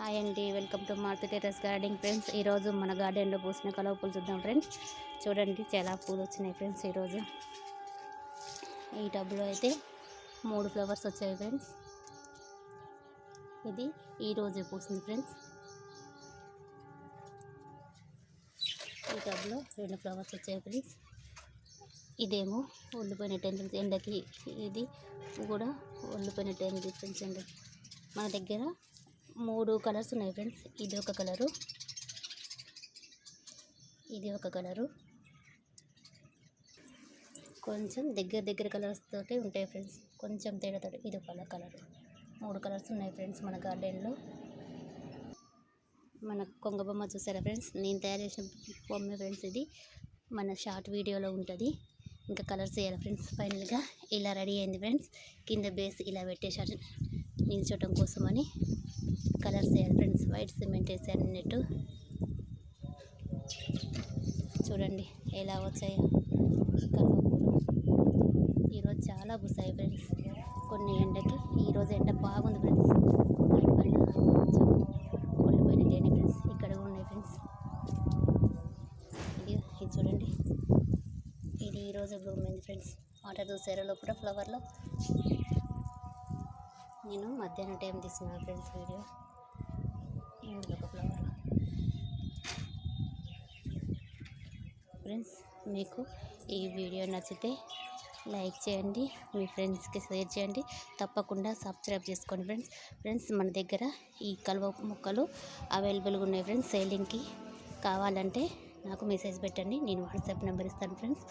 Hi అండి welcome to Marthi terrace garden friends. ఈరోజు మన గార్డెన్లో పూసిన కలవ పూలు చూద్దాం ఫ్రెండ్స్. చూడండి చాలా పూలు వచ్చినాయి ఫ్రెండ్స్ ఈరోజు. ఈ టబ్లో అయితే మూడు ఫ్లవర్స్ వచ్చాయి ఫ్రెండ్స్. ఇది ఈరోజు పూసింది ఫ్రెండ్స్. ఈ టబ్లో రెండు ఫ్లవర్స్ వచ్చాయి ఫ్రెండ్స్. ఇదేమో ఒళ్ళిపోయినట్టు ఫ్రెండ్స్ ఎండకి ఇది కూడా ఒళ్ళిపోయినట్టు టెన్ ఫ్రెండ్స్ ఎండకి. మన దగ్గర మూడు కలర్స్ ఉన్నాయి ఫ్రెండ్స్. ఇది ఒక కలరు. ఇది ఒక కలరు. కొంచెం దగ్గర దగ్గర కలర్స్ తోటి ఉంటాయి ఫ్రెండ్స్. కొంచెం తేడాతో ఇది ఒక కలర్. మూడు కలర్స్ ఉన్నాయి ఫ్రెండ్స్ మన గార్డెన్లో. మన కొంగ బొమ్మ చూసారా ఫ్రెండ్స్? నేను తయారు చేసిన బొమ్మ ఫ్రెండ్స్ ఇది. మన షార్ట్ వీడియోలో ఉంటుంది. ఇంకా కలర్స్ వేయాలి ఫ్రెండ్స్ ఫైనల్గా. ఇలా రెడీ అయింది ఫ్రెండ్స్. కింద బేస్ ఇలా పెట్టేశారు. నిల్చోటం కోసమని. కలర్స్ వేయాలి ఫ్రెండ్స్. వైట్ సిమెంట్ వేసాను అన్నట్టు. చూడండి ఎలా వచ్చాయో. ఈరోజు చాలా పూసాయి ఫ్రెండ్స్. కొన్ని ఎండకి ఈరోజు ఎండ బాగుంది ఫ్రెండ్స్. ఫ్రెండ్స్. ఇక్కడ కూడా ఉన్నాయి ఫ్రెండ్స్. ఇది ఇది చూడండి. ఇది ఈరోజు బ్లూమ్ అయింది ఫ్రెండ్స్. వాటర్ చూసారో? లోపల ఫ్లవర్లో. నేను మధ్యాహ్నం టైం తీసుకున్నాను ఫ్రెండ్స్ వీడియో. ఒక ఫ్లవర్ ఫ్రెండ్స్ మీకు ఈ వీడియో నచ్చితే లైక్ చేయండి మీ ఫ్రెండ్స్కి షేర్ చేయండి. తప్పకుండా సబ్స్క్రైబ్ చేసుకోండి ఫ్రెండ్స్. ఫ్రెండ్స్ మన దగ్గర ఈ కలువ మొక్కలు అవైలబుల్గా ఉన్నాయి ఫ్రెండ్స్. సేలింగ్కి కావాలంటే నాకు మెసేజ్ పెట్టండి. నేను వాట్సాప్ నెంబర్ ఇస్తాను ఫ్రెండ్స్.